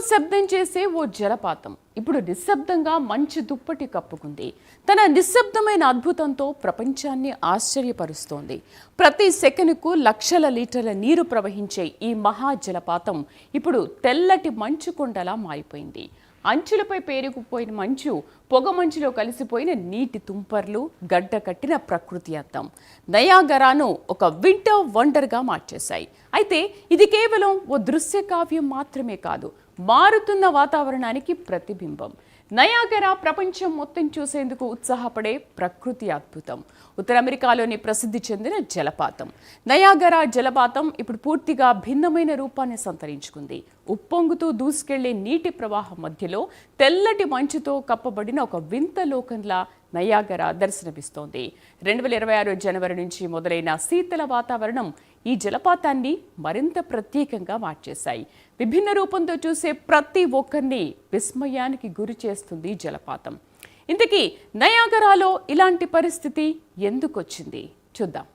శబ్దం చేసే ఓ జలపాతం. ఇప్పుడు నిశ్శబ్దంగా మంచి దుప్పటి కప్పుకుంది. తన నిశ్శబ్దమైన అద్భుతంతో ప్రపంచాన్ని ఆశ్చర్యపరుస్తోంది. ప్రతి సెకనుకు లక్షల లీటర్ల నీరు ప్రవహించే ఈ మహా జలపాతం ఇప్పుడు తెల్లటి మంచు కొండలా మారిపోయింది. అంచులపై పేరుకుపోయిన మంచు పొగ మంచులో కలిసిపోయిన నీటి తుంపర్లు గడ్డ కట్టిన ప్రకృతి అద్దం. నయాగరాను ఒక వింటర్ వండర్గా మార్చేశాయి. అయితే ఇది కేవలం ఓ దృశ్య కావ్యం మాత్రమే కాదు మారుతున్న వాతావరణానికి ప్రతిబింబం. నయాగరా ప్రపంచం మొత్తం చూసేందుకు ఉత్సాహపడే ప్రకృతి అద్భుతం. ఉత్తర అమెరికాలోని ప్రసిద్ధి చెందిన జలపాతం. నయాగరా జలపాతం ఇప్పుడు పూర్తిగా భిన్నమైన రూపాన్ని సంతరించుకుంది. ఉప్పొంగుతూ దూసుకెళ్ళే నీటి ప్రవాహం మధ్యలో తెల్లటి మంచుతో కప్పబడిన ఒక వింత లోకంలా నయాగరా దర్శనమిస్తోంది. రెండు వేల ఇరవై ఆరు జనవరి నుంచి మొదలైన శీతల వాతావరణం ఈ జలపాతాన్ని మరింత ప్రత్యేకంగా మార్చేశాయి. విభిన్న రూపంతో చూసే ప్రతి ఒక్కరిని విస్మయానికి గురి చేస్తుంది జలపాతం. ఇంతకీ నయాగరాలో ఇలాంటి పరిస్థితి ఎందుకొచ్చింది? చూద్దాం.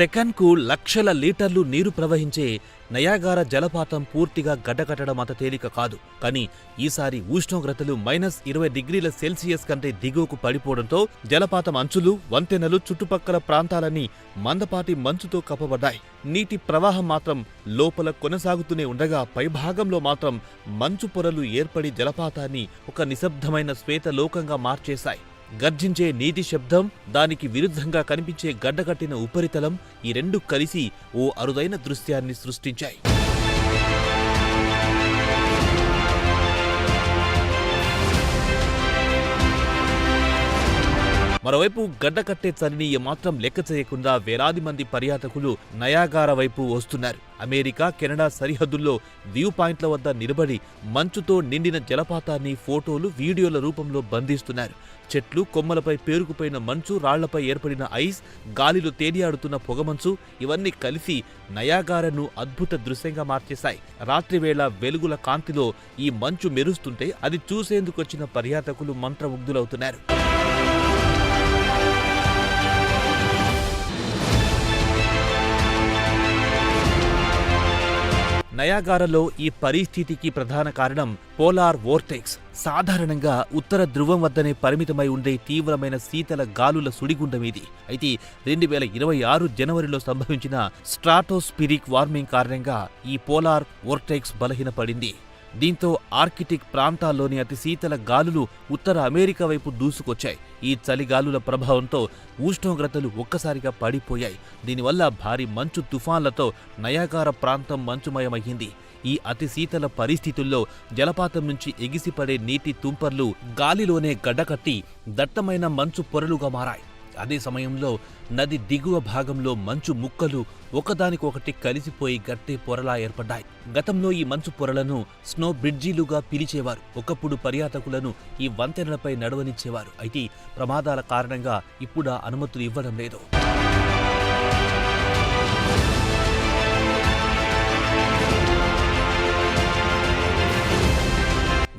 సెకన్కు లక్షల లీటర్లు నీరు ప్రవహించే నయాగార జలపాతం పూర్తిగా గడ్డకట్టడం అంత తేలిక కాదు. కానీ ఈసారి ఉష్ణోగ్రతలు మైనస్ ఇరవై డిగ్రీల సెల్సియస్ కంటే దిగువకు పడిపోవడంతో జలపాతం అంచులు వంతెనలు చుట్టుపక్కల ప్రాంతాలన్నీ మందపాటి మంచుతో కప్పబడ్డాయి. నీటి ప్రవాహం మాత్రం లోపల కొనసాగుతూనే ఉండగా పైభాగంలో మాత్రం మంచు పొరలు ఏర్పడి జలపాతాన్ని ఒక నిశ్శబ్దమైన శ్వేత లోకంగా మార్చేశాయి. గర్జించే నీతి శబ్దం దానికి విరుద్ధంగా కనిపించే గడ్డకట్టిన ఉపరితలం ఈ రెండు కలిసి ఓ అరుదైన దృశ్యాన్ని సృష్టించాయి. మరోవైపు గడ్డకట్టే చలిని ఏమాత్రం లెక్క చేయకుండా వేలాది మంది పర్యాటకులు నయాగార వైపు వస్తున్నారు. అమెరికా కెనడా సరిహద్దుల్లో వ్యూ పాయింట్ల వద్ద నిలబడి మంచుతో నిండిన జలపాతాన్ని ఫోటోలు వీడియోల రూపంలో బంధిస్తున్నారు. చెట్లు కొమ్మలపై పేరుకుపోయిన మంచు రాళ్ళపై ఏర్పడిన ఐస్ గాలిలో తేలియాడుతున్న పొగమంచు ఇవన్నీ కలిసి నయాగారను అద్భుత దృశ్యంగా మార్చేశాయి. రాత్రివేళ వెలుగుల కాంతిలో ఈ మంచు మెరుస్తుంటే అది చూసేందుకొచ్చిన పర్యాటకులు మంత్రముగ్ధులవుతున్నారు. నయాగారలో ఈ పరిస్థితికి ప్రధాన కారణం పోలార్ వోర్టెక్స్ సాధారణంగా ఉత్తర ధ్రువం వద్దనే పరిమితమై ఉండే తీవ్రమైన శీతల గాలుల సుడిగుండం ఇది. అయితే రెండు వేల ఇరవై ఆరు జనవరిలో సంభవించిన స్ట్రాటోస్పిరిక్ వార్మింగ్ కారణంగా ఈ పోలార్ వోర్టెక్స్ బలహీనపడింది. దీంతో ఆర్కిటిక్ ప్రాంతాల్లోని అతి శీతల గాలులు ఉత్తర అమెరికా వైపు దూసుకొచ్చాయి. ఈ చలిగాలుల ప్రభావంతో ఉష్ణోగ్రతలు ఒక్కసారిగా పడిపోయాయి. దీనివల్ల భారీ మంచు తుఫాన్లతో నయాగార ప్రాంతం మంచుమయమయ్యింది ఈ అతి శీతల పరిస్థితుల్లో జలపాతం నుంచి ఎగిసిపడే నీటి తుంపర్లు గాలిలోనే గడ్డకట్టి దట్టమైన మంచు పొరలుగా మారాయి. అదే సమయంలో నది దిగువ భాగంలో మంచు ముక్కలు ఒకదానికొకటి కలిసిపోయి గట్టే పొరలా ఏర్పడ్డాయి. గతంలో ఈ మంచు పొరలను స్నో బ్రిడ్జీలుగా పిలిచేవారు. ఒకప్పుడు పర్యాటకులను ఈ వంతెనలపై నడవనిచ్చేవారు. అయితే ప్రమాదాల కారణంగా ఇప్పుడు అనుమతులు ఇవ్వడం లేదు.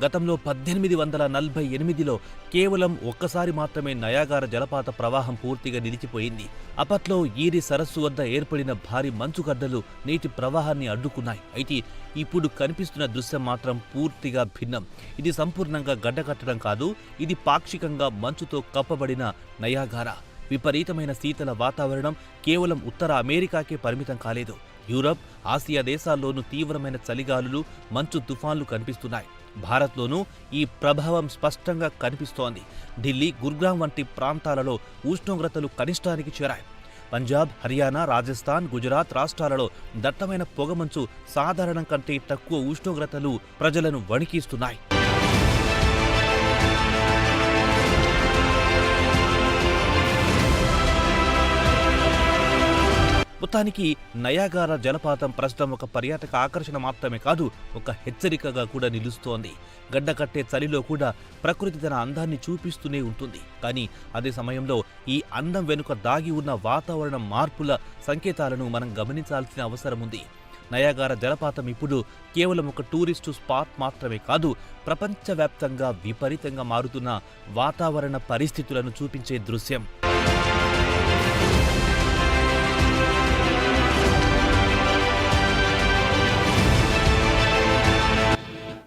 గతంలో పద్దెనిమిది వందల నలభై ఎనిమిదిలో కేవలం ఒక్కసారి మాత్రమే నయాగార జలపాత ప్రవాహం పూర్తిగా నిలిచిపోయింది. అప్పట్లో ఈరి సరస్సు వద్ద ఏర్పడిన భారీ మంచుగడ్డలు నీటి ప్రవాహాన్ని అడ్డుకున్నాయి. అయితే ఇప్పుడు కనిపిస్తున్న దృశ్యం మాత్రం పూర్తిగా భిన్నం. ఇది సంపూర్ణంగా గడ్డకట్టడం కాదు ఇది పాక్షికంగా మంచుతో కప్పబడిన నయాగార. విపరీతమైన శీతల వాతావరణం కేవలం ఉత్తర అమెరికాకే పరిమితం కాలేదు. యూరప్ ఆసియా దేశాల్లోనూ తీవ్రమైన చలిగాలులు మంచు తుఫాన్లు కనిపిస్తున్నాయి. భారత్లోనూ ఈ ప్రభావం స్పష్టంగా కనిపిస్తోంది. ఢిల్లీ గుర్గాం వంటి ప్రాంతాలలో ఉష్ణోగ్రతలు కనిష్టానికి చేరాయి. పంజాబ్ హర్యానా రాజస్థాన్ గుజరాత్ రాష్ట్రాలలో దట్టమైన పొగమంచు సాధారణం కంటే తక్కువ ఉష్ణోగ్రతలు ప్రజలను వణికిస్తున్నాయి. మొత్తానికి నయాగార జలపాతం ప్రస్తుతం ఒక పర్యాటక ఆకర్షణ మాత్రమే కాదు ఒక హెచ్చరికగా కూడా నిలుస్తోంది. గడ్డకట్టే చలిలో కూడా ప్రకృతి తన అందాన్ని చూపిస్తూనే ఉంటుంది. కానీ అదే సమయంలో ఈ అందం వెనుక దాగి ఉన్న వాతావరణ మార్పుల సంకేతాలను మనం గమనించాల్సిన అవసరం ఉంది. నయాగార జలపాతం ఇప్పుడు కేవలం ఒక టూరిస్టు స్పాట్ మాత్రమే కాదు ప్రపంచవ్యాప్తంగా విపరీతంగా మారుతున్న వాతావరణ పరిస్థితులను చూపించే దృశ్యం.